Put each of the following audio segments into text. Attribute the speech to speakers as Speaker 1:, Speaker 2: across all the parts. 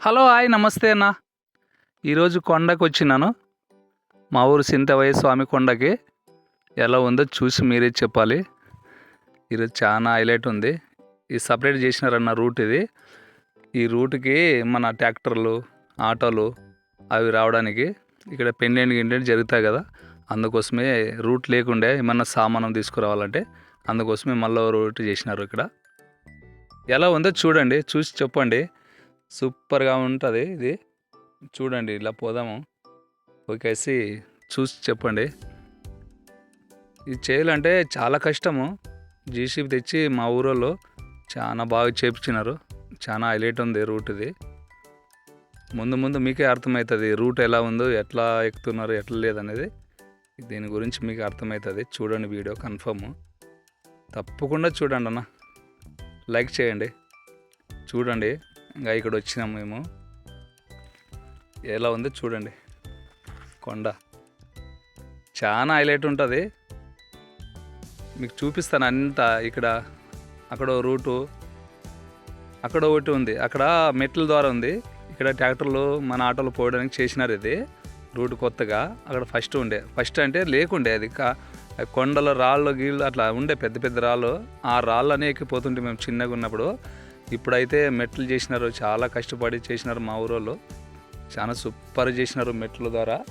Speaker 1: Hello hi నమస్తే అన్న. ఈరోజు కొండకు వచ్చినాను. మా ఊరు సింతవయ్య స్వామి కొండకి. ఎలా ఉందో చూసి మీరే చెప్పాలి. ఈరోజు చాలా హైలైట్ ఉంది. ఈ సపరేట్ చేసినారన్న రూట్ ఇది. ఈ రూట్కి మన ట్రాక్టర్లు ఆటోలు అవి రావడానికి ఇక్కడ పెండెంట్ గిండెంట్ జరుగుతాయి కదా. అందుకోసమే రూట్ లేకుండే ఏమన్నా సామానం తీసుకురావాలంటే అందుకోసమే మళ్ళీ రూట్ చేసినారు ఇక్కడ. ఎలా ఉందో చూడండి చూసి చెప్పండి. సూపర్గా ఉంటుంది ఇది. చూడండి ఇలా పోదాము. ఓకేసి చూసి చెప్పండి. ఇది చేయాలంటే చాలా కష్టము. జీసీబీ తెచ్చి మా ఊరోళ్ళు చాలా బాగా చేపించినారు. చాలా హైలైట్ ఉంది రూట్ ఇది. ముందు ముందు మీకే అర్థమవుతుంది రూట్ ఎలా ఉందో ఎట్లా ఎక్కుతున్నారు ఎట్లా లేదనేది. దీని గురించి మీకు అర్థమవుతుంది చూడండి వీడియో కన్ఫర్మ్. తప్పకుండా చూడండి అన్న. లైక్ చేయండి. చూడండి. ఇంకా ఇక్కడ వచ్చినాం మేము. ఎలా ఉందో చూడండి. కొండ. చాలా హైలైట్ ఉంటుంది. మీకు చూపిస్తాను అంతా ఇక్కడ. అక్కడ రూటు. అక్కడ ఒకటి ఉంది. అక్కడ మెట్ల ద్వారా ఉంది. ఇక్కడ ట్రాక్టర్లు మన ఆటోలు పోవడానికి చేసినారు ఇది. రూట్ కొత్తగా. అక్కడ ఫస్ట్ ఉండే. ఫస్ట్ అంటే లేకుండే అది. కా- రాళ్ళు గీళ్ళు అట్లా ఉండే పెద్ద పెద్ద రాళ్ళు. ఆ రాళ్ళనే ఎక్కిపోతుంటే మేము చిన్నగా ఉన్నప్పుడు ఇప్పుడైతే మెట్లు చేసినారు చాలా కష్టపడి చేసినారు మా ఊరోళ్ళు. చాలా సూపర్ చేసినారు మెట్ల ద్వారా.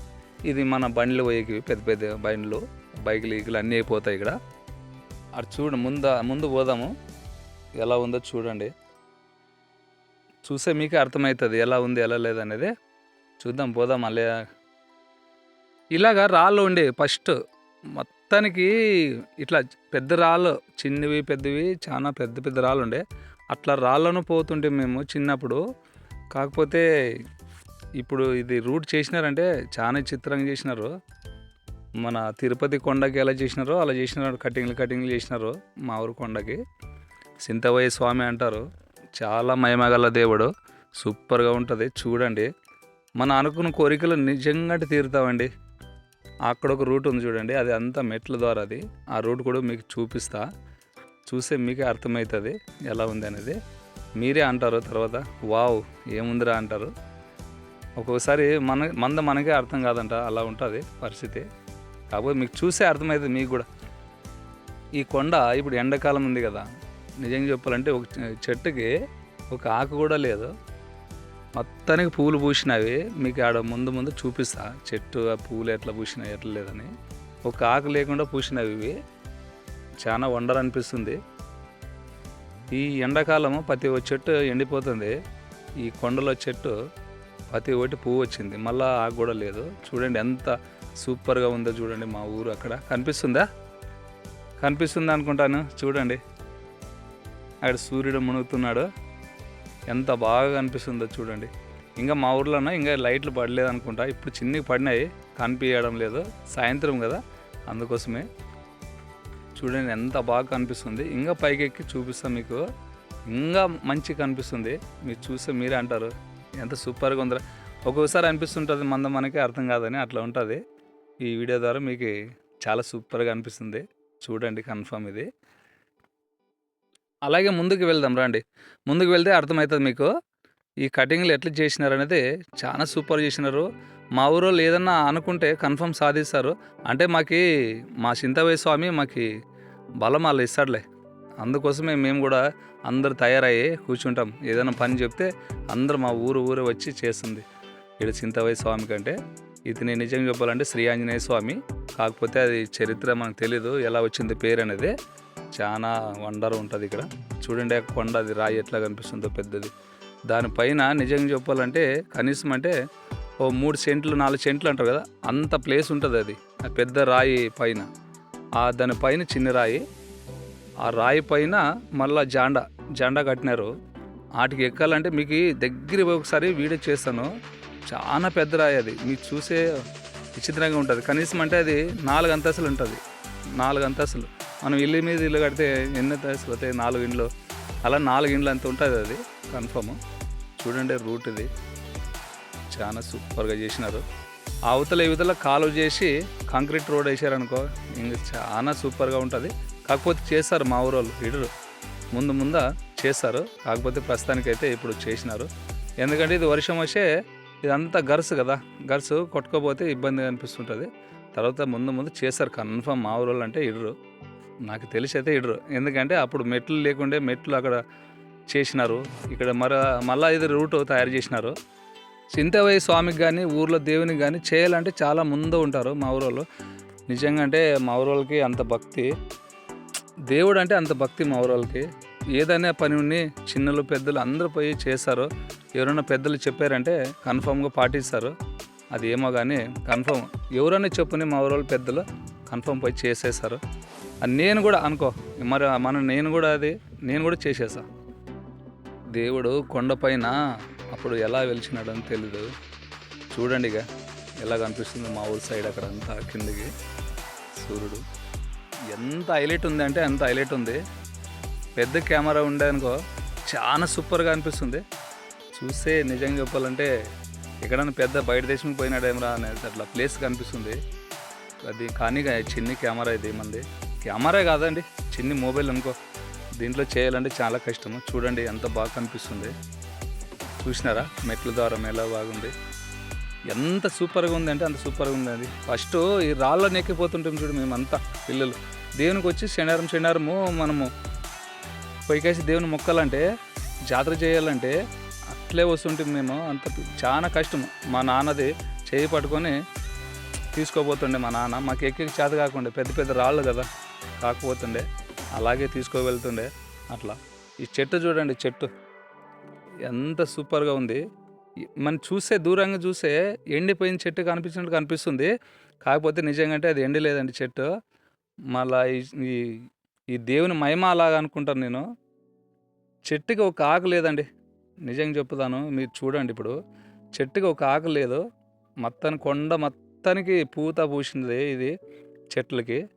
Speaker 1: ఇది మన బండ్లు పోయేకి పెద్ద పెద్ద బండ్లు బైకులు ఈకులు అన్నీ అయిపోతాయి ఇక్కడ. అటు చూడు ముందు ముందు పోదాము. ఎలా ఉందో చూడండి. చూసే మీకే అర్థమవుతుంది ఎలా ఉంది ఎలా లేదనేది చూద్దాం పోదాం మళ్ళీ. ఇలాగా రాళ్ళు ఉండే ఫస్ట్ మొత్తానికి ఇట్లా పెద్ద రాళ్ళు చిన్నవి పెద్దవి చాలా పెద్ద పెద్ద రాళ్ళు ఉండే. అట్లా రాళ్ళను పోతుంటే మేము చిన్నప్పుడు కాకపోతే ఇప్పుడు ఇది రూట్ చేసినారంటే చాలా చిత్రంగా చేసినారు. మన తిరుపతి కొండకి ఎలా చేసినారో అలా చేసినారు. కటింగ్లు కటింగ్లు చేసినారు మా ఊరు కొండకి. సింతవయ్య స్వామి అంటారు. చాలా మహిమగల దేవుడు. సూపర్గా ఉంటుంది. చూడండి. మన అనుకున్న కోరికలు నిజంగా తీరుతామండి అక్కడ ఒక రూట్ ఉంది చూడండి అది అంతా మెట్ల ద్వారా అది. ఆ రూట్ కూడా మీకు చూపిస్తా. చూస్తే మీకే అర్థమవుతుంది ఎలా ఉంది అనేది. మీరే అంటారు తర్వాత వావ్ ఏముందిరా అంటారు. ఒక్కొక్కసారి మన మంద మనకే అర్థం కాదంట అలా ఉంటుంది పరిస్థితి. కాకపోతే మీకు చూసే అర్థమవుతుంది మీకు కూడా. ఈ కొండ ఇప్పుడు ఎండాకాలం ఉంది కదా. నిజంగా చెప్పాలంటే ఒక చెట్టుకి ఒక ఆకు కూడా లేదు. మొత్తానికి పూలు పూసినవి మీకు ఆడ ముందు ముందు చూపిస్తా. చెట్టు ఆ పూలు ఎట్లా పూసినాయి ఎట్లా లేదని. ఒక ఆకు లేకుండా పూసినవి ఇవి. చాలా వండర్ అనిపిస్తుంది. ఈ ఎండాకాలము ప్రతి ఒక్క చెట్టు ఎండిపోతుంది. ఈ కొండలో చెట్టు ప్రతి ఒక్కటి పువ్వు వచ్చింది. మళ్ళీ ఆకు కూడా లేదు. చూడండి ఎంత సూపర్గా ఉందో చూడండి మా ఊరు అక్కడ. కనిపిస్తుందా? కనిపిస్తుంది అనుకుంటాను. చూడండి. అక్కడ సూర్యుడు మునుగుతున్నాడు. ఎంత బాగా కనిపిస్తుందో చూడండి. ఇంకా మా ఊర్లోనే ఇంకా లైట్లు పడలేదు అనుకుంటా ఇప్పుడు చిన్నవి పడినాయి కనిపించడం లేదు. సాయంత్రం కదా అందుకోసమే. చూడండి ఎంత బాగా కనిపిస్తుంది. ఇంకా పైకి ఎక్కి చూపిస్తాం మీకు. ఇంకా మంచి కనిపిస్తుంది. మీరు చూస్తే మీరే అంటారు. ఎంత సూపర్గా ఉందరా. ఒక్కొక్కసారి అనిపిస్తుంటుంది మంద మనకి అర్థం కాదని అట్లా ఉంటుంది. ఈ వీడియో ద్వారా మీకు చాలా సూపర్గా అనిపిస్తుంది. చూడండి కన్ఫర్మ్ ఇది. అలాగే ముందుకు వెళ్దాం రండి. ముందుకు వెళ్తే అర్థమవుతుంది మీకు. ఈ కటింగ్లు ఎట్లా చేసినారు అనేది చాలా సూపర్ చేసినారు. మా ఊరు ఏదన్నా అనుకుంటే కన్ఫర్మ్ సాధిస్తారు. అంటే మాకి మా చింతవయ్య స్వామి మాకి బలం వాళ్ళు ఇస్తాడులే. అందుకోసమే మేము కూడా అందరు తయారయ్యి కూర్చుంటాం. ఏదైనా పని చెప్తే అందరూ మా ఊరు ఊరు వచ్చి చేస్తుంది. ఇక్కడ చింతవయ్య స్వామి కంటే. ఇది నేను నిజంగా చెప్పాలంటే శ్రీ ఆంజనేయ స్వామి. కాకపోతే అది చరిత్ర మనకు తెలీదు. ఎలా వచ్చింది పేరు అనేది చాలా వండర్ ఉంటుంది ఇక్కడ. చూడండి కొండ అది రాయి ఎట్లా కనిపిస్తుందో పెద్దది. దానిపైన నిజంగా చెప్పాలంటే కనీసం అంటే ఓ మూడు సెంట్లు నాలుగు సెంట్లు అంటారు కదా అంత ప్లేస్ ఉంటుంది అది ఆ పెద్ద రాయి పైన. ఆ దానిపైన చిన్న రాయి ఆ రాయి పైన మళ్ళీ జాండా జాండా కట్టినారు. వాటికి ఎక్కాలంటే మీకు దగ్గర ఒకసారి వీడియో చేస్తాను. చాలా పెద్ద రాయి అది మీకు చూసే విచిత్రంగా ఉంటుంది. కనీసం అంటే అది నాలుగు అంతస్తులు ఉంటుంది నాలుగు అంతస్తులు. మనం ఇల్లు మీద ఇల్లు కడితే ఎన్ని అంతస్తులు నాలుగు ఇండ్లు. అలా నాలుగు ఇండ్లు అంత ఉంటుంది అది కన్ఫర్మ్ చూడండి రూట్ ఇది. చాలా సూపర్గా చేసినారు. అవతల ఇవతల కాలువ చేసి కాంక్రీట్ రోడ్ వేసారనుకో ఇంకా చాలా సూపర్గా ఉంటుంది. కాకపోతే చేస్తారు మా ఊరోళ్ళు ఇడరు. ముందు ముంద చేస్తారు. కాకపోతే ప్రస్తుతానికైతే ఇప్పుడు చేసినారు. ఎందుకంటే ఇది వర్షం వచ్చే ఇదంతా గర్స్ కదా. గర్స్ కొట్టుకోపోతే ఇబ్బందిగా అనిపిస్తుంటుంది. తర్వాత ముందు ముందు చేస్తారు కన్ఫర్మ్ మా ఊరోళ్ళు అంటే ఇడరు. నాకు తెలిసి అయితే ఇడరు. ఎందుకంటే అప్పుడు మెట్లు లేకుండే మెట్లు అక్కడ చేసినారు. ఇక్కడ మర మళ్ళా ఇది రూట్ తయారు చేసినారు. చింతవయ్య స్వామికి కానీ ఊర్లో దేవునికి కానీ చేయాలంటే చాలా ముందు ఉంటారు మా ఊరోళ్ళు నిజంగా అంటే మా ఊరోళ్ళకి అంత భక్తి. దేవుడు అంటే అంత భక్తి మా ఊరోళ్ళకి ఏదైనా పని ఉన్ని చిన్నలు పెద్దలు అందరూ పోయి చేస్తారు. ఎవరైనా పెద్దలు చెప్పారంటే కన్ఫామ్గా పాటిస్తారు. అది ఏమో కానీ కన్ఫర్మ్ ఎవరైనా చెప్పుని మా ఊరోళ్ళు పెద్దలు కన్ఫర్మ్ పోయి చేసేస్తారు. నేను కూడా అనుకో. మరి మన నేను కూడా అది నేను కూడా చేసేసా. దేవుడు కొండపైన అప్పుడు ఎలా వెలిచినాడని తెలీదు. చూడండి ఇక ఎలా కనిపిస్తుంది మా ఊరు సైడ్ అక్కడ అంతా కిందికి. సూర్యుడు. ఎంత హైలైట్ ఉంది అంటే అంత హైలైట్ ఉంది. పెద్ద కెమెరా ఉండే అనుకో చాలా సూపర్గా అనిపిస్తుంది. చూస్తే నిజంగా చెప్పాలంటే ఎక్కడైనా పెద్ద బయట దేశంకి పోయినాడేమరా అనేది అట్లా ప్లేస్ కనిపిస్తుంది. అది కానీ చిన్ని కెమెరా ఇది మంది కెమెరా కాదండి చిన్ని మొబైల్ అనుకో. దీంట్లో చేయాలంటే చాలా కష్టము. చూడండి ఎంత బాగా కనిపిస్తుంది. చూసినారా? మెట్ల ద్వారా ఎలా బాగుంది. ఎంత సూపర్గా ఉంది అంటే అంత సూపర్గా ఉంది అది ఫస్ట్ ఈ రాళ్ళ నెక్కిపోతుంటాం చూడు మేమంతా పిల్లలు. దేవునికి వచ్చి శనివారం శనివారము మనము పైకేసి దేవుని మొక్కాలంటే జాతర చేయాలంటే అట్లే వస్తుంటాం మేము. అంత చాలా కష్టం మా నాన్నది చేయి పట్టుకొని తీసుకోపోతుండే మా నాన్న. మాకు ఎక్కి చేత కాకుండా పెద్ద పెద్ద రాళ్ళు కదా. కాకపోతుండే అలాగే తీసుకువెళ్తుండే అట్లా. ఈ చెట్టు చూడండి చెట్టు. ఎంత సూపర్గా ఉంది. మనం చూస్తే దూరంగా చూసే ఎండిపోయిన చెట్టు కనిపించినట్టు కనిపిస్తుంది. కాకపోతే నిజంగా అంటే అది ఎండి లేదండి చెట్టు. మళ్ళా ఈ- ఈ దేవుని మహిమ అలాగా అనుకుంటాను నేను. చెట్టుకి ఒక ఆకు లేదండి. నిజంగా చెప్పుతాను మీరు చూడండి ఇప్పుడు. చెట్టుకి ఒక ఆకు లేదు. మొత్తానికి కొండ మొత్తానికి పూత పూసింది ఇది చెట్లకి.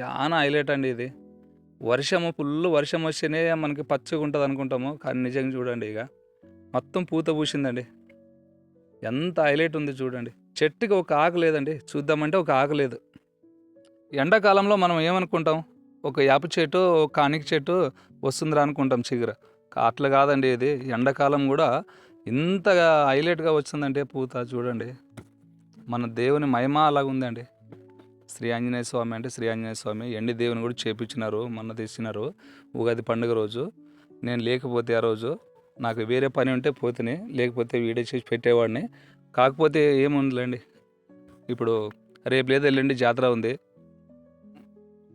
Speaker 1: చాలా హైలైట్ అండి ఇది. వర్షము ఫుల్ వర్షం వస్తేనే మనకి పచ్చగా ఉంటుంది అనుకుంటాము కానీ నిజంగా చూడండి ఇక. మొత్తం పూత పూసిందండి. ఎంత హైలైట్ ఉంది చూడండి. చెట్టుకి ఒక ఆకు లేదండి చూద్దామంటే ఒక ఆకు లేదు. ఎండాకాలంలో మనం ఏమనుకుంటాం? ఒక యాప చెట్టు ఒక కానిక చెట్టు వస్తుందిరా అనుకుంటాం చిగుర. కా- అట్లా కాదండి ఇది. ఎండాకాలం కూడా ఇంతగా హైలైట్గా వచ్చిందంటే పూత చూడండి. మన దేవుని మహిమ అలాగ ఉందండి శ్రీ ఆంజనేయ స్వామి అంటే శ్రీ ఆంజనేయ స్వామి. ఎండి దేవుని కూడా చేపించినారు మొన్న తెచ్చినారు ఉగాది పండుగ రోజు. నేను లేకపోతే ఆ రోజు నాకు వేరే పని ఉంటే పోతేనే లేకపోతే వీడియో చేసి పెట్టేవాడిని. కాకపోతే ఏముందిలేండి. ఇప్పుడు రేపు లేదా ఎల్లుండి జాతర ఉంది.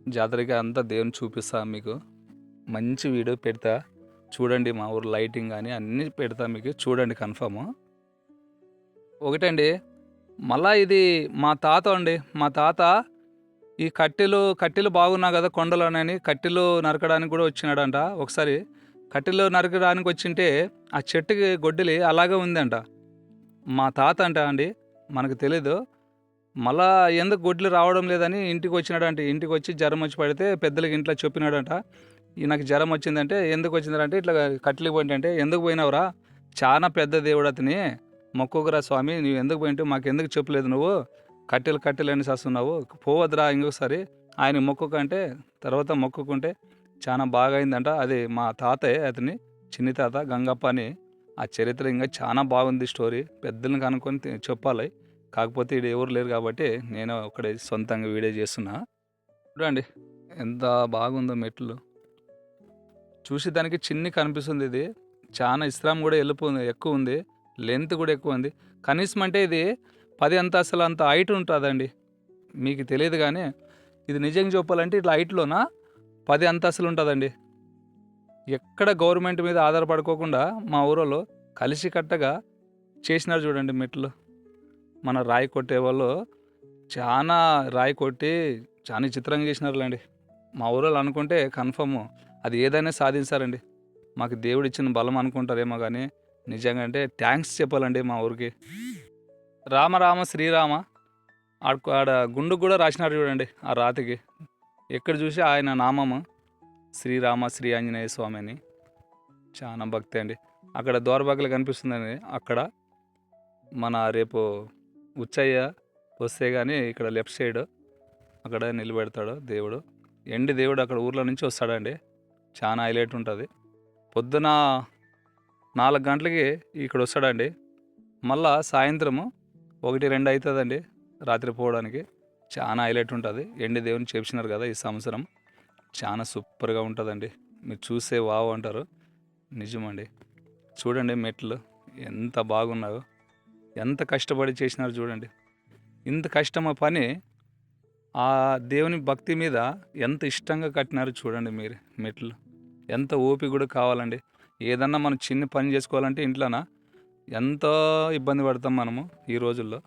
Speaker 1: జాతరకి అంతా దేవుని చూపిస్తా మీకు. మంచి వీడియో పెడతా. చూడండి మా ఊరు లైటింగ్ కానీ అన్నీ పెడతా మీకు. చూడండి కన్ఫామ్. ఒకటండి మళ్ళా ఇది మా తాత అండి. మా తాత ఈ కట్టెలు కట్టెలు బాగున్నా కదా కొండలోనని కట్టెలు నరకడానికి కూడా వచ్చినాడంట. ఒకసారి కట్టెలు నరకడానికి వచ్చింటే ఆ చెట్టుకి గొడ్డలి అలాగే ఉందంట. మా తాత అంట అండి మనకు తెలీదు. మళ్ళా ఎందుకు గొడ్లు రావడం లేదని ఇంటికి వచ్చినాడంట. ఇంటికి వచ్చి జ్వరం వచ్చి పడితే పెద్దలకి ఇంట్లో చెప్పినాడంట. ఈ నాకు జ్వరం వచ్చిందంటే ఎందుకు వచ్చిందంటే ఇట్లా కట్టెలు పోయిందంటే ఎందుకు పోయినావురా? చాలా పెద్ద దేవుడు అతని. మొక్కుకురా స్వామి నువ్వు ఎందుకు పోయింటే మాకు ఎందుకు చెప్పలేదు నువ్వు? కట్టెలు కట్టెలు అని చేస్తున్నావు. పోవద్దురా ఇంకొకసారి ఆయన మొక్కుకంటే తర్వాత మొక్కుకుంటే చాలా బాగా అయిందంట అది మా తాతయ్య అతని చిన్ని తాత గంగప్ప అని. ఆ చరిత్ర ఇంకా చాలా బాగుంది స్టోరీ. పెద్దలను కనుక్కొని చెప్పాలి. కాకపోతే ఇది ఎవరు లేరు కాబట్టి నేను ఒకడే సొంతంగా వీడియో చేస్తున్నా. చూడండి ఎంత బాగుందో మెట్లు. చూసి దానికి చిన్ని కనిపిస్తుంది ఇది. చాలా ఇస్లాం కూడా వెళ్ళిపోయింది ఎక్కువ ఉంది. లెంత్ కూడా ఎక్కువ ఉంది. కనీసం అంటే ఇది పది అంతస్తులు అంత హైట్ ఉంటుందండి. మీకు తెలియదు కానీ ఇది నిజంగా చెప్పాలంటే ఇట్లా హైట్లోనా పది అంతస్తులు ఉంటుందండి. ఎక్కడ గవర్నమెంట్ మీద ఆధారపడుకోకుండా మా ఊరిలో కలిసికట్టగా చేసినారు చూడండి మెట్లు. మన రాయి కొట్టే వాళ్ళు చాలా రాయి కొట్టి చాలా చిత్రంగా చేసినారులేండి. మా ఊరలో అనుకుంటే కన్ఫర్మ్ అది ఏదైనా సాధించారండి. మాకు దేవుడు ఇచ్చిన బలం అనుకుంటారేమో కానీ నిజంగా అంటే థ్యాంక్స్ చెప్పాలండి మా ఊరికి. రామ రామ శ్రీరామ ఆడ గుండు కూడా రాసినారు చూడండి ఆ రాతికి. ఎక్కడ చూసి ఆయన నామము? శ్రీరామ శ్రీ ఆంజనేయ స్వామి అని. చాలా భక్తి అండి. అక్కడ దోరబాకలు కనిపిస్తుందండి. అక్కడ మన రేపు ఉచ్చయ్య వస్తే కానీ ఇక్కడ లెఫ్ట్ సైడ్ అక్కడ నిలబెడతాడు దేవుడు. ఎండి దేవుడు అక్కడ ఊర్లో నుంచి వస్తాడండి. చాలా హైలైట్ ఉంటుంది. పొద్దున నాలుగు గంటలకి ఇక్కడ వస్తాడండి మళ్ళా సాయంత్రము ఒకటి రెండు అవుతుందండి రాత్రి పోవడానికి. చాలా హైలైట్ ఉంటుంది. ఎండి దేవుని చేపించినారు కదా ఈ సంవత్సరం. చాలా సూపర్గా ఉంటుందండి. మీరు చూస్తే వావ్ అంటారు. నిజమండి. చూడండి మెట్లు ఎంత బాగున్నాయో. ఎంత కష్టపడి చేసినారు చూడండి. ఇంత కష్టమ పని ఆ దేవుని భక్తి మీద ఎంత ఇష్టంగా కట్టినారు చూడండి మీరు మెట్లు. ఎంత ఓపిక కూడా కావాలండి. ఏదన్నా మనం చిన్న పని చేసుకోవాలంటే ఇంట్లోన? ఎంతో ఇబ్బంది పడతాం మనము ఈ రోజుల్లో.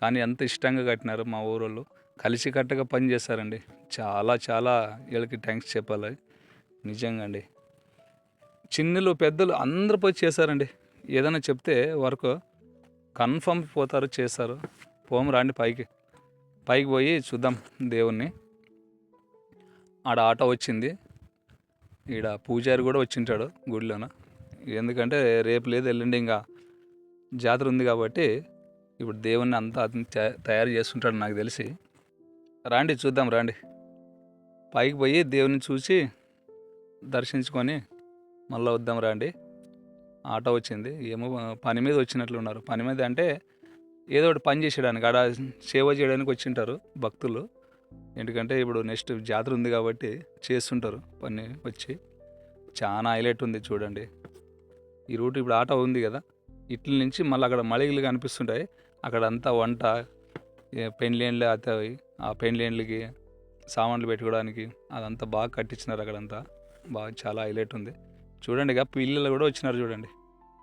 Speaker 1: కానీ ఎంత ఇష్టంగా కట్టినారు మా ఊరోళ్ళు. కలిసి కట్టగా పని చేస్తారండి. చాలా చాలా వీళ్ళకి థ్యాంక్స్ చెప్పాలి. నిజంగా అండి. చిన్నలు పెద్దలు అందరూ పోయి చేశారండి. ఏదైనా చెప్తే వర్క్ కన్ఫర్మ్ పోతారు చేస్తారు. పోము రాండి పైకి. పైకి పోయి చూద్దాం దేవుణ్ణి. ఆడ ఆటో వచ్చింది. ఈడ పూజారి కూడా వచ్చింటాడు గుడిలోన. ఎందుకంటే రేపు లేదు ఎల్లుండి ఇంకా జాతర ఉంది కాబట్టి ఇప్పుడు దేవుణ్ణి అంతా అతను తయారు చేస్తుంటాడు నాకు తెలిసి. రాండి చూద్దాం రాండి. పైకి పోయి దేవుని చూసి దర్శించుకొని మళ్ళీ వద్దాం రాండి. ఆటో వచ్చింది. ఏమో పని మీద వచ్చినట్లున్నారు పని మీద అంటే ఏదో ఒకటి పని చేసేయడానికి ఆడ సేవ చేయడానికి వచ్చింటారు భక్తులు. ఎందుకంటే ఇప్పుడు నెక్స్ట్ జాతర ఉంది కాబట్టి చేస్తుంటారు. పని వచ్చి చాలా హైలైట్ ఉంది చూడండి. ఈ రూట్ ఇప్పుడు ఆటో ఉంది కదా. ఇట్ల నుంచి మళ్ళీ అక్కడ మళిగలు కనిపిస్తుంటాయి. అక్కడ అంతా వంట ఏ పెండ్లేండ్లు అవుతాయి ఆ పెండ్లేండ్లకి సామాన్లు పెట్టుకోవడానికి అదంతా బాగా కట్టించినారు అక్కడంతా. బాగా చాలా హైలైట్ ఉంది. చూడండి ఇక పిల్లలు కూడా వచ్చినారు చూడండి.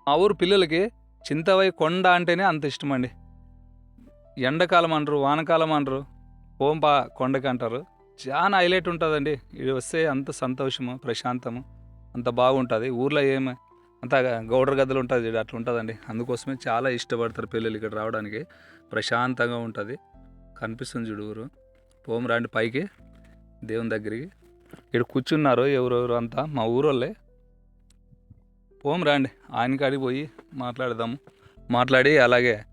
Speaker 1: మా ఊరు పిల్లలకి చింతవై కొండ అంటేనే అంత ఇష్టం అండి. ఎండాకాలం అంటారు వానకాలం అంటారు. ఓంపా కొండకి అంటారు. చాలా హైలైట్ ఉంటుందండి. ఇది వస్తే అంత సంతోషము ప్రశాంతము అంత బాగుంటుంది. ఊర్లో ఏమి అంత గౌడర్ గద్దలు ఉంటుంది చూడు, అట్లా ఉంటుందండి. అందుకోసమే చాలా ఇష్టపడతారు పిల్లలు ఇక్కడ రావడానికి. ప్రశాంతంగా ఉంటుంది. కనిపిస్తుంది చూడు ఊరు. పోం రాండి పైకి దేవుని దగ్గరికి. ఇక్కడ కూర్చున్నారు ఎవరెవరు అంతా? మా ఊరోళ్ళే. పోం రాండి ఆయన కాడికి పోయి మాట్లాడదాము. మాట్లాడి అలాగే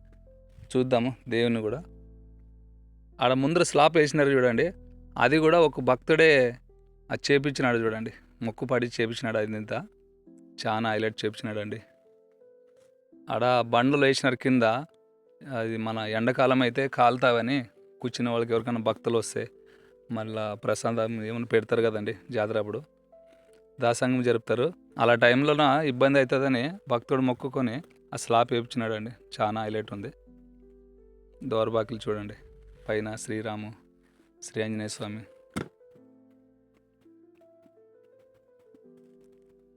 Speaker 1: చూద్దాము దేవుని కూడా. ఆడ ముందర స్లాప్ వేసినారు చూడండి. అది కూడా ఒక భక్తుడే అది చేపించినాడు చూడండి. మొక్కు పడి చేపించినాడు అది ఇంత. చాలా హైలైట్ చేపించినాడు అండి ఆడ బండ్లు వేసినారు కింద. అది మన ఎండాకాలం అయితే కాలుతావని కూర్చున్న వాళ్ళకి ఎవరికైనా భక్తులు వస్తే మళ్ళా ప్రసాదం ఏమైనా పెడతారు కదండి జాతర అప్పుడు. దాసంగం జరుపుతారు. అలా టైంలోన ఇబ్బంది అవుతుందని భక్తుడు మొక్కుకొని ఆ స్లాప్ వేపించినాడు అండి చాలా హైలైట్ ఉంది. దోరబాకిలు చూడండి. పైన శ్రీరాము శ్రీ ఆంజనేయ స్వామి.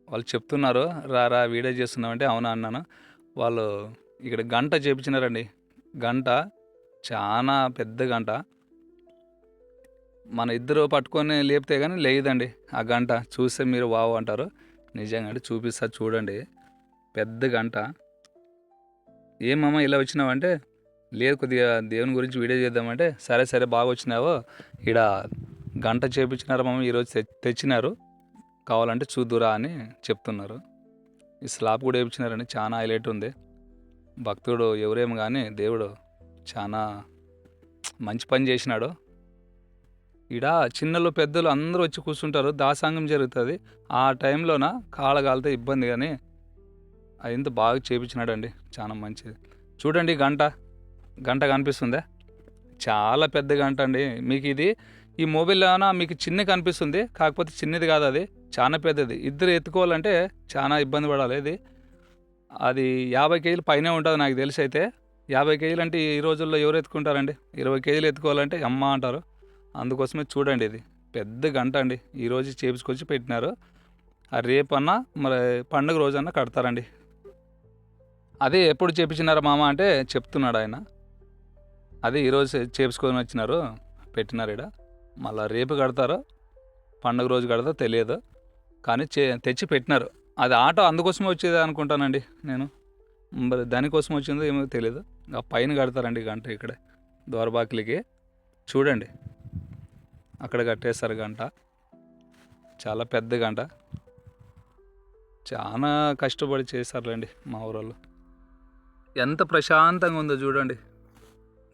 Speaker 1: వాళ్ళు చెప్తున్నారు రా రా వీడియో చేస్తున్నామంటే అవునా అన్నాను. వాళ్ళు ఇక్కడ గంట చేపించినారండి. గంట చాలా పెద్ద గంట. మన ఇద్దరు పట్టుకొని లేపితే కానీ లేదండి ఆ గంట. చూస్తే మీరు వావ్ అంటారు. నిజంగా అంటే చూపిస్తా చూడండి. పెద్ద గంట. ఏమమ్మా ఇలా వచ్చినావంటే లేదు కొద్దిగా దేవుని గురించి వీడియో చేద్దామంటే సరే సరే బాగా వచ్చినావో ఈడ గంట చేపించినారు మమ్మీ ఈరోజు తెచ్చినారు. కావాలంటే చూద్దురా అని చెప్తున్నారు. ఈ స్లాబ్ కూడా వేయించినారండి చాలా హైలైట్ ఉంది. భక్తుడు ఎవరేమి కానీ దేవుడు చాలా మంచి పని చేసినాడు. ఈడ చిన్నలు పెద్దలు అందరూ వచ్చి కూర్చుంటారు. దాసాంగం జరుగుతుంది. ఆ టైంలోన కాళ్ళగాలితే ఇబ్బంది కానీ అదంతా బాగా చేపించినాడండి. చాలా మంచిది. చూడండి గంట. గంట కనిపిస్తుందా? చాలా పెద్ద గంట అండి. మీకు ఇది ఈ మొబైల్లోన మీకు చిన్న కనిపిస్తుంది. కాకపోతే చిన్నది కాదు అది. చాలా పెద్దది. ఇద్దరు ఎత్తుకోవాలంటే చాలా ఇబ్బంది పడాలి. ఇది అది యాభై కేజీలు పైనే ఉంటుంది నాకు తెలిసి అయితే. యాభై కేజీలు అంటే ఈ రోజుల్లో ఎవరు ఎత్తుకుంటారండి? ఇరవై కేజీలు ఎత్తుకోవాలంటే అమ్మ అంటారు. అందుకోసమే చూడండి ఇది. పెద్ద గంట అండి. ఈరోజు చేపించుకొచ్చి పెట్టినారు. ఆ రేపన్నా మరి పండుగ రోజన్నా కడతారండి. అదే ఎప్పుడు చేపించినారా మామ అంటే చెప్తున్నాడు ఆయన. అదే ఈరోజు చేపించుకొని వచ్చినారు పెట్టినారు ఇక్కడ మళ్ళీ రేపు కడతారో పండుగ రోజు కడతారో తెలియదు. కానీ చే తెచ్చి పెట్టినారు. అది ఆటో అందుకోసమే వచ్చేది అనుకుంటానండి నేను. మరి దానికోసం వచ్చిందో ఏమో తెలియదు. ఆ పైన కడతారండి గంట ఇక్కడే ద్వారబాకిలికి. చూడండి. అక్కడ కట్టేస్తారు గంట. చాలా పెద్ద గంట. చాలా కష్టపడి చేశారులేండి మా ఊరోళ్ళు. ఎంత ప్రశాంతంగా ఉందో చూడండి.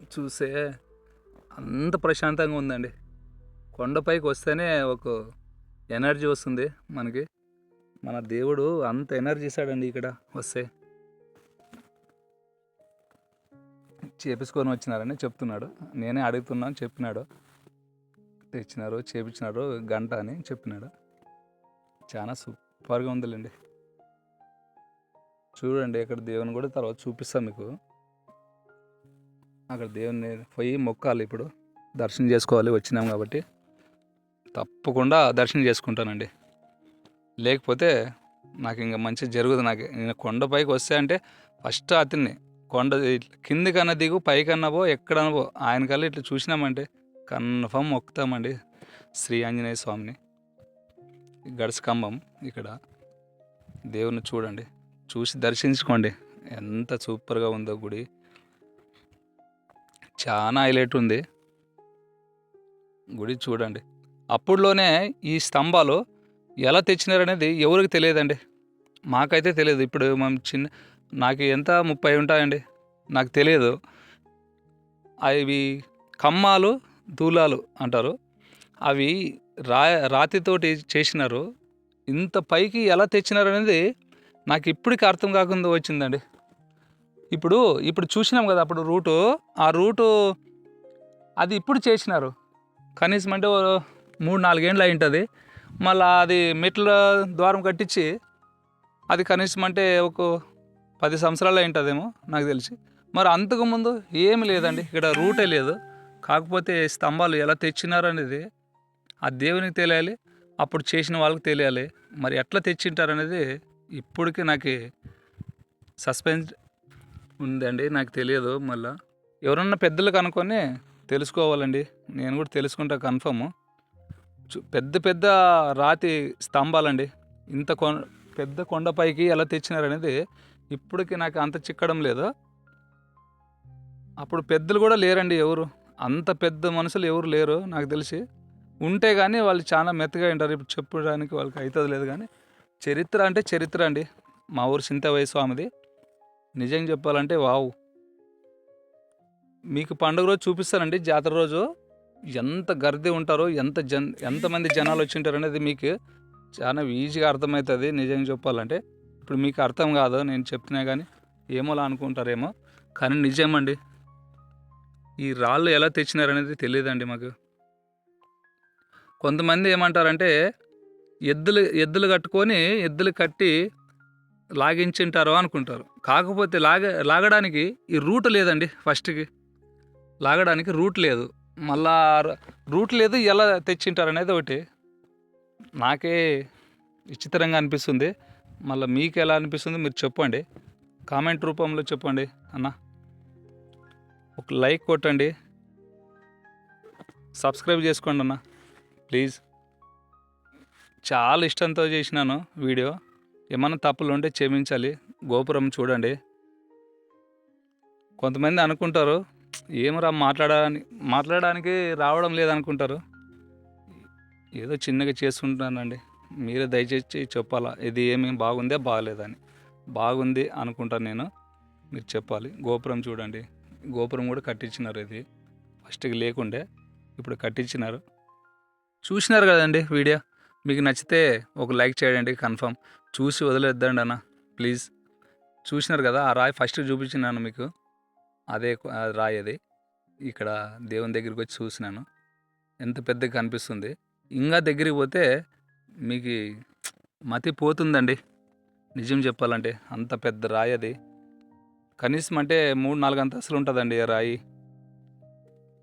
Speaker 1: చూసే అంత ప్రశాంతంగా ఉందండి. కొండపైకి వస్తేనే ఒక ఎనర్జీ వస్తుంది మనకి. మన దేవుడు అంత ఎనర్జీ ఇస్తాడండి ఇక్కడ వస్తే. చేపించుకొని వచ్చినారని చెప్తున్నాడు. నేనే అడుగుతున్నాను చెప్పినాడు. తెచ్చినారు చేపించినారు గంట అని చెప్పినాడు. చాలా సూపర్గా ఉందిలేండి. చూడండి ఇక్కడ దేవుని కూడా తర్వాత చూపిస్తాను మీకు. అక్కడ దేవుని పోయి మొక్కాలి ఇప్పుడు. దర్శనం చేసుకోవాలి వచ్చినాం కాబట్టి. తప్పకుండా దర్శనం చేసుకుంటానండి. లేకపోతే నాకు ఇంకా మంచి జరుగుతుంది నాకు. నేను కొండపైకి వస్తే అంటే ఫస్ట్ అతన్ని కొండ ఇట్లా కిందికన్నా దిగు పైకన్నా పో ఎక్కడన్నా పో. ఆయన కల్లా ఇట్లా చూసినామంటే కన్ఫర్మ్ మొక్కుతామండి శ్రీ ఆంజనేయ స్వామిని. గడస కంబం ఇక్కడ. దేవుని చూడండి. చూసి దర్శించుకోండి. ఎంత సూపర్గా ఉందో గుడి. చాలా హైలైట్ ఉంది. గుడి చూడండి. అప్పుడులోనే ఈ స్తంభాలు ఎలా తెచ్చినారనేది ఎవరికి తెలియదండి. మాకైతే తెలియదు. ఇప్పుడు మనం చిన్న నాకు ఎంత ముప్పై ఉంటాయండి? నాకు తెలియదు. అవి కమ్మాలు దూలాలు అంటారు. అవి రా రాతితోటి చేసినారు. ఇంత పైకి ఎలా తెచ్చినారు అనేది నాకు ఇప్పటికి అర్థం కాకుండా వచ్చిందండి. ఇప్పుడు ఇప్పుడు చూసినాం కదా అప్పుడు రూటు. ఆ రూటు అది ఇప్పుడు చేసినారు. కనీసం అంటే మూడు నాలుగేండ్లు అయి ఉంటుంది మళ్ళీ అది మెట్ల ద్వారం కట్టించి అది కనీసం అంటే ఒక పది సంవత్సరాలు అయి ఉంటుందేమో నాకు తెలిసి. మరి అంతకుముందు ఏమి లేదండి. ఇక్కడ రూటే లేదు. కాకపోతే స్తంభాలు ఎలా తెచ్చినారు అనేది ఆ దేవునికి తెలియాలి. అప్పుడు చేసిన వాళ్ళకి తెలియాలి. మరి ఎట్లా తెచ్చింటారు అనేది ఇప్పటికీ నాకు సస్పెన్స్ ఉందండి నాకు తెలియదు మళ్ళా. ఎవరన్నా పెద్దలు కనుక్కొని తెలుసుకోవాలండి. నేను కూడా తెలుసుకుంటా కన్ఫర్మ్ పెద్ద పెద్ద రాతి స్తంభాలండి. ఇంత కొ పెద్ద కొండపైకి ఎలా తెచ్చినారనేది ఇప్పటికి నాకు అంత చిక్కడం లేదు. అప్పుడు పెద్దలు కూడా లేరండి ఎవరు. అంత పెద్ద మనుషులు ఎవరు లేరు నాకు తెలిసి. ఉంటే కానీ వాళ్ళు చాలా మెత్తగా ఉంటారు. ఇప్పుడు చెప్పడానికి వాళ్ళకి అవుతుంది లేదు కానీ చరిత్ర అంటే చరిత్ర అండి. మా ఊరు సింతవయ్య స్వామిది. నిజంగా చెప్పాలంటే వావ్. మీకు పండుగ రోజు చూపిస్తానండి. జాతర రోజు ఎంత గర్ది ఉంటారో ఎంత జన్ ఎంతమంది జనాలు వచ్చి ఉంటారు అనేది మీకు చాలా ఈజీగా అర్థమవుతుంది నిజంగా చెప్పాలంటే. ఇప్పుడు మీకు అర్థం కాదు నేను చెప్తున్నా కానీ ఏమోలా అనుకుంటారేమో. కానీ నిజమండి ఈ రాళ్ళు ఎలా తెచ్చినారనేది తెలియదండి మాకు. కొంతమంది ఏమంటారంటే ఎద్దులు ఎద్దులు కట్టుకొని ఎద్దులు కట్టి లాగించింటారు అనుకుంటారు. కాకపోతే లాగ లాగడానికి ఈ రూట్ లేదండి ఫస్ట్కి. లాగడానికి రూట్ లేదు. మళ్ళా రూట్ లేదు ఎలా తెచ్చింటారు అనేది ఒకటి. నాకే విచిత్రంగా అనిపిస్తుంది. మళ్ళీ మీకు ఎలా అనిపిస్తుంది మీరు చెప్పండి. కామెంట్ రూపంలో చెప్పండి అన్న. ఒక లైక్ కొట్టండి. సబ్స్క్రైబ్ చేసుకోండి అన్న. ప్లీజ్. చాలా ఇష్టంతో చేసినాను వీడియో. ఏమన్నా తప్పులు ఉంటే క్షమించాలి. గోపురం చూడండి. కొంతమంది అనుకుంటారు ఏమరా మాట్లాడడానికి మాట్లాడడానికి రావడం లేదనుకుంటారు. ఏదో చిన్నగా చేస్తుంటానండి. మీరే దయచేసి చెప్పాలా ఇది ఏమేమి బాగుందే బాగలేదని బాగుంది అనుకుంటాను నేను. మీరు చెప్పాలి. గోపురం చూడండి. గోపురం కూడా కట్టించినారు ఇది. ఫస్ట్కి లేకుండే ఇప్పుడు కట్టించినారు. చూసినారు కదండి వీడియో. మీకు నచ్చితే ఒక లైక్ చేయండి కన్ఫర్మ్. చూసి వదిలేద్దండి అన్న. ప్లీజ్. చూసినారు కదా ఆ రాయి ఫస్ట్ చూపించినాను మీకు. అదే రాయి అది. ఇక్కడ దేవుని దగ్గరికి వచ్చి చూసినాను. ఎంత పెద్దగా కనిపిస్తుంది. ఇంకా దగ్గరికి పోతే మీకు మతి పోతుందండి. నిజం చెప్పాలంటే అంత పెద్ద రాయి అది. కనీసం అంటే మూడు నాలుగు అంతస్తులు ఉంటుందండి ఆ రాయి.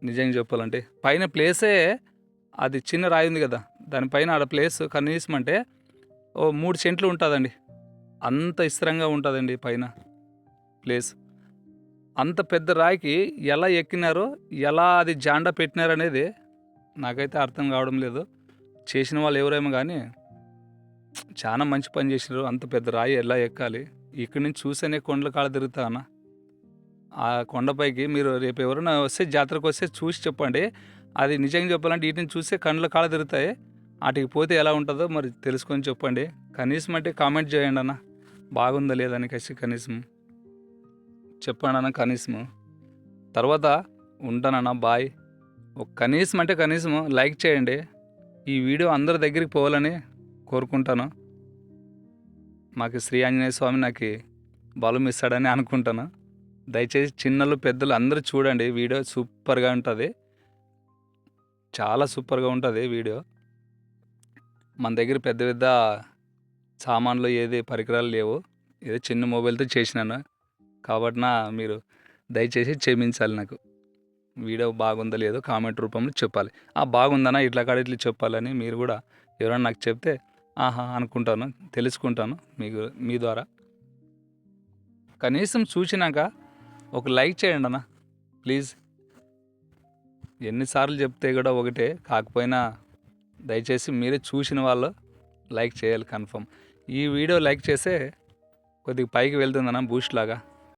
Speaker 1: నిజంగా చెప్పాలంటే. పైన ప్లేసే అది చిన్న రాయి ఉంది కదా. దానిపైన ఆడ ప్లేస్ కనీసం అంటే ఓ మూడు సెంట్లు ఉంటుందండి. అంత ఇస్త్రంగా ఉంటుందండి పైన. ప్లేస్. అంత పెద్ద రాయికి ఎలా ఎక్కినారో ఎలా అది జాండా పెట్టినారనేది నాకైతే అర్థం కావడం లేదు. చేసిన వాళ్ళు ఎవరేమో కానీ చాలా మంచి పని చేసినారు అంత పెద్ద రాయి ఎలా ఎక్కాలి? ఇక్కడి నుంచి చూసేనే కొండల కాడ తిరుగుతా అన్న. ఆ కొండపైకి మీరు రేపు ఎవరైనా వస్తే జాతరకు వస్తే చూసి చెప్పండి. అది నిజంగా చెప్పాలంటే వీటిని చూస్తే కండ్ల కాళ్ళ తిరుగుతాయి. వాటికి పోతే ఎలా ఉంటుందో మరి తెలుసుకొని చెప్పండి. కనీసం అంటే కామెంట్ చేయండి అన్న. బాగుందా లేదని కసి కనీసం. చెప్పండి అన్న కనీసము తర్వాత ఉంటానన్న బాయ్ ఒక కనీసం అంటే కనీసం లైక్ చేయండి. ఈ వీడియో అందరి దగ్గరికి పోవాలని కోరుకుంటాను. మాకు శ్రీ ఆంజనేయ స్వామి నాకు బలం ఇస్తాడని అనుకుంటాను. దయచేసి చిన్నలు పెద్దలు అందరూ చూడండి. వీడియో సూపర్గా ఉంటుంది. చాలా సూపర్గా ఉంటుంది వీడియో. మన దగ్గర పెద్ద పెద్ద సామాన్లు ఏది పరికరాలు లేవు. ఏదో చిన్న మొబైల్తో చేసినాను. కాబట్టి నా మీరు దయచేసి క్షమించాలి నాకు. వీడియో బాగుందో లేదో కామెంట్ రూపంలో చెప్పాలి. ఆ బాగుందనా ఇట్లా కాడ ఇట్లా చెప్పాలని మీరు కూడా ఎవరైనా నాకు చెప్తే ఆహా అనుకుంటాను తెలుసుకుంటాను మీకు మీ ద్వారా. కనీసం చూసినాక ఒక లైక్ చేయండి అన్న ప్లీజ్. ఎన్నిసార్లు చెప్తే కూడా ఒకటే కాకపోయినా దయచేసి మీరే చూసిన వాళ్ళు లైక్ చేయాలి కన్ఫర్మ్. ఈ వీడియో లైక్ చేస్తే కొద్దిగా పైకి వెళ్తుందన్న బూస్ట్ లాగా.